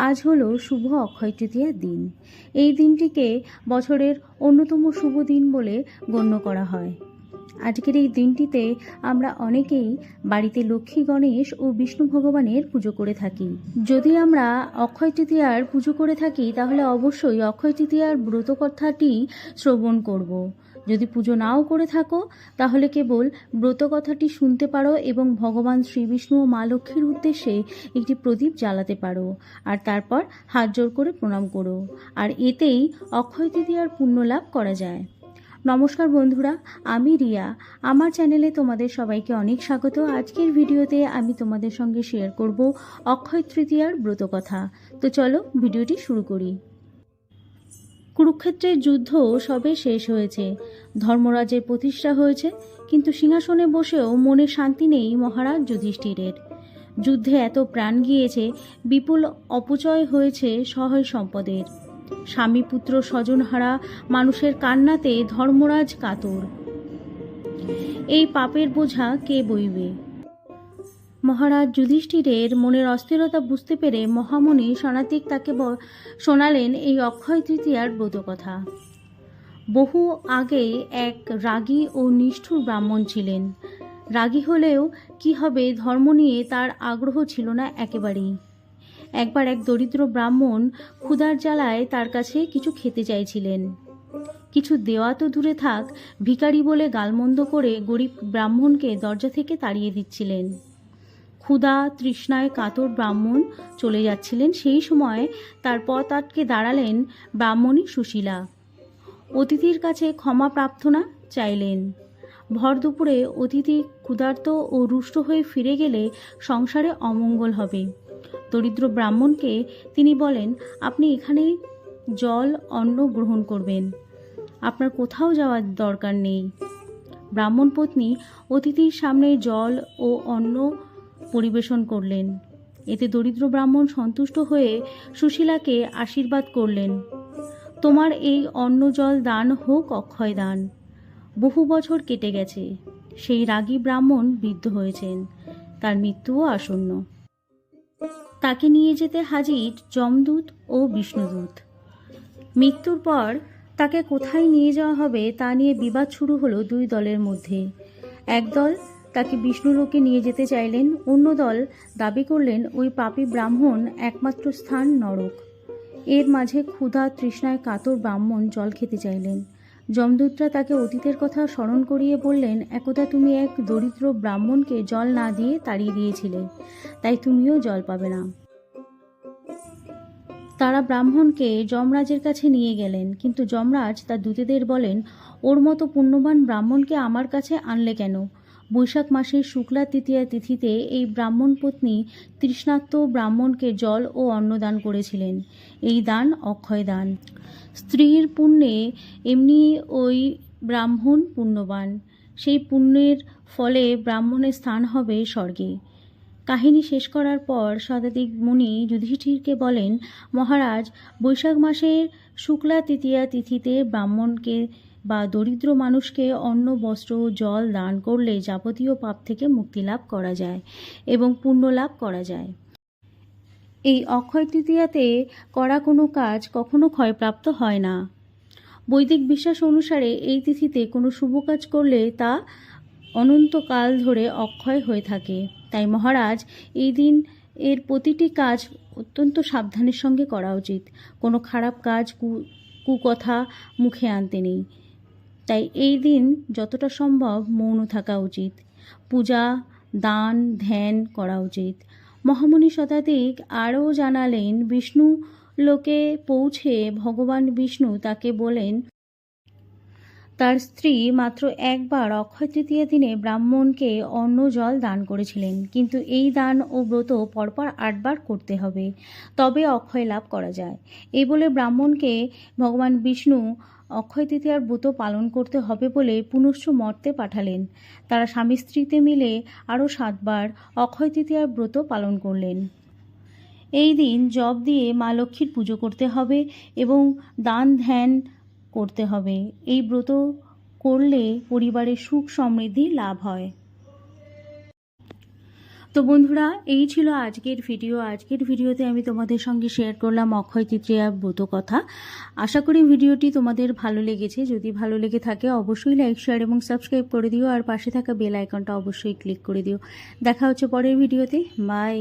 আজ হলো শুভ অক্ষয় তৃতীয়ার দিন। এই দিনটিকে বছরের অন্যতম শুভ দিন বলে গণ্য করা হয়। আজকের এই দিনটিতে আমরা অনেকেই বাড়িতে লক্ষ্মী, গণেশ ও বিষ্ণু ভগবানের পুজো করে থাকি। যদি আমরা অক্ষয় তৃতীয়ার পুজো করে থাকি, তাহলে অবশ্যই অক্ষয় তৃতীয়ার ব্রত কথাটি শ্রবণ করব। যদি পুজো নাও করে থাকো, তাহলে কেবল ব্রত কথাটি শুনতে পারো এবং ভগবান শ্রী বিষ্ণু ও মা লক্ষ্মীর উদ্দেশ্যে একটি প্রদীপ জ্বালাতে পারো। আর তারপর হাত জোর করে প্রণাম করো। আর এতেই অক্ষয় তৃতীয়ার পুণ্য লাভ করা যায়। নমস্কার বন্ধুরা, আমি রিয়া। আমার চ্যানেলে তোমাদের সবাইকে অনেক স্বাগত। আজকের ভিডিওতে আমি তোমাদের সঙ্গে শেয়ার করব অক্ষয় তৃতীয়ার ব্রত কথা তো চলো ভিডিওটি শুরু করি। কুরুক্ষেত্রের যুদ্ধ সবে শেষ হয়েছে। ধর্মরাজের প্রতিষ্ঠা হয়েছে, কিন্তু সিংহাসনে বসেও মনে শান্তি নেই মহারাজ যুধিষ্ঠিরের। যুদ্ধে এত প্রাণ গিয়েছে, বিপুল অপচয় হয়েছে সহায় সম্পদের। স্বামী পুত্র স্বজনহারা মানুষের কান্নাতে ধর্মরাজ কাতর। এই পাপের বোঝা কে বইবে? মহারাজ যুধিষ্ঠিরের মনের অস্থিরতা বুঝতে পেরে মহামুনি সনাতিক তাকে শোনালেন এই অক্ষয় তৃতীয়ার ব্রত কথা বহু আগে এক রাগী ও নিষ্ঠুর ব্রাহ্মণ ছিলেন। রাগী হলেও কি হবে ধর্ম নিয়ে তার আগ্রহ ছিল না একেবারেই। একবার এক দরিদ্র ব্রাহ্মণ ক্ষুধার জ্বালায় তার কাছে কিছু খেতে চাইছিলেন। কিছু দেওয়া তো দূরে থাক, ভিখারি বলে গালমন্দ করে গরিব ব্রাহ্মণকে দরজা থেকে তাড়িয়ে দিচ্ছিলেন। ক্ষুধা, তৃষ্ণায় কাতর ব্রাহ্মণ চলে যাচ্ছিলেন। সেই সময় তার পথ আটকে দাঁড়ালেন ব্রাহ্মণী সুশীলা। অতিথির কাছে ক্ষমা প্রার্থনা চাইলেন। ভর দুপুরে অতিথি ক্ষুধার্ত ও রুষ্ট হয়ে ফিরে গেলে সংসারে অমঙ্গল হবে। দরিদ্র ব্রাহ্মণকে তিনি বলেন, আপনি এখানে জল, অন্ন গ্রহণ করবেন। আপনার কোথাও যাওয়ার দরকার নেই। ব্রাহ্মণ পত্নী অতিথির সামনে জল ও অন্ন পরিবেশন করলেন। এতে দরিদ্র ব্রাহ্মণ সন্তুষ্ট হয়ে সুশীলাকে আশীর্বাদ করলেন। তোমার এই অন্ন জল দান হোক, অক্ষয় দান। বহু বছর কেটে গেছে। সেই রাগী ব্রাহ্মণ বৃদ্ধ হয়েছেন। তার মৃত্যুও আসন্ন। তাকে নিয়ে যেতে হাজির যমদূত ও বিষ্ণুদূত। মৃত্যুর পর তাকে কোথায় নিয়ে যাওয়া হবে তা নিয়ে বিবাদ শুরু হলো দুই দলের মধ্যে। একদল তাকে বিষ্ণুলোকে নিয়ে যেতে চাইলেন, অন্য দল দাবি করলেন ওই পাপী ব্রাহ্মণ একমাত্র স্থান নরক। এর মাঝে ক্ষুধা তৃষ্ণায় কাতর ব্রাহ্মণ জল খেতে চাইলেন। যমদূতরা তাকে অতীতের কথা স্মরণ করিয়ে বললেন, একদা তুমি এক দরিদ্র ব্রাহ্মণকে জল না দিয়ে তাড়িয়ে দিয়েছিলে, তাই তুমিও জল পাবে না। তারা ব্রাহ্মণকে যমরাজের কাছে নিয়ে গেলেন, কিন্তু যমরাজ তার দূতেদের বলেন, ওর মতো পুণ্যবান ব্রাহ্মণকে আমার কাছে আনলে কেন? বৈশাখ মাসের শুক্লা তৃতীয়া তিথিতে এই ব্রাহ্মণ পত্নী তৃষ্ণার্ত ব্রাহ্মণকে জল ও অন্ন দান করেছিলেন। এই দান অক্ষয় দান। স্ত্রীর পুণ্যে এমনি ওই ব্রাহ্মণ পুণ্যবান। সেই পুণ্যের ফলে ব্রাহ্মণের স্থান হবে স্বর্গে। কাহিনী শেষ করার পর শতাধিক মুনি যুধিষ্ঠিরকে বলেন, মহারাজ, বৈশাখ মাসের শুক্লা তৃতীয়া তিথিতে ব্রাহ্মণকে বা দরিদ্র মানুষকে অন্ন, বস্ত্র জল দান করলে যাবতীয় পাপ থেকে মুক্তি লাভ করা যায় এবং পুণ্য লাভ করা যায়। এই অক্ষয় তৃতীয়াতে করা কোনো কাজ কখনো ক্ষয়প্রাপ্ত হয় না। বৈদিক বিশ্বাস অনুসারে এই তিথিতে কোনো শুভ কাজ করলে তা অনন্তকাল ধরে অক্ষয় হয়ে থাকে। তাই মহারাজ, এই দিন এর প্রতিটি কাজ অত্যন্ত সাবধানের সঙ্গে করা উচিত। কোনো খারাপ কাজ, কু, কুকথা মুখে আনতে নেই। তাই এই দিন যতটা সম্ভব মৌন থাকা উচিত। পূজা, দান, ধ্যান করা উচিত। মহামুনি শতাধিক আরও জানালেন, বিষ্ণু লোকে পৌঁছে ভগবান বিষ্ণু তাকে বলেন তার স্ত্রী মাত্র একবার অক্ষয় তৃতীয়া দিনে ব্রাহ্মণকে অন্ন জল দান করেছিলেন। কিন্তু এই দান ও ব্রত পরপর আটবার করতে হবে। তবে অক্ষয় লাভ করা যায়। এই বলে ব্রাহ্মণকে ভগবান বিষ্ণু অক্ষয় তৃতীয়ার ব্রত পালন করতে হবে বলে পুনশ্চ মর্তে পাঠালেন। তারা স্বামী স্ত্রীতে মিলে আরও সাতবার অক্ষয় তৃতীয়ার ব্রত পালন করলেন। এই দিন জব দিয়ে মা লক্ষ্মীর পুজো করতে হবে এবং দান, ধ্যান করতে হবে। এই ব্রত করলে পরিবারে সুখ সমৃদ্ধি লাভ হয়। তো বন্ধুরা, এই ছিল আজকের ভিডিও। আজকের ভিডিওতে আমি তোমাদের সঙ্গে শেয়ার করলাম অক্ষয় তৃতীয়া ব্রত কথা। আশা করি ভিডিওটি তোমাদের ভালো লেগেছে। যদি ভালো লেগে থাকে, অবশ্যই লাইক শেয়ার এবং সাবস্ক্রাইব করে দিও। আর পাশে থাকা বেল আইকনটা অবশ্যই ক্লিক করে দিও। দেখা হচ্ছে পরের ভিডিওতে। বাই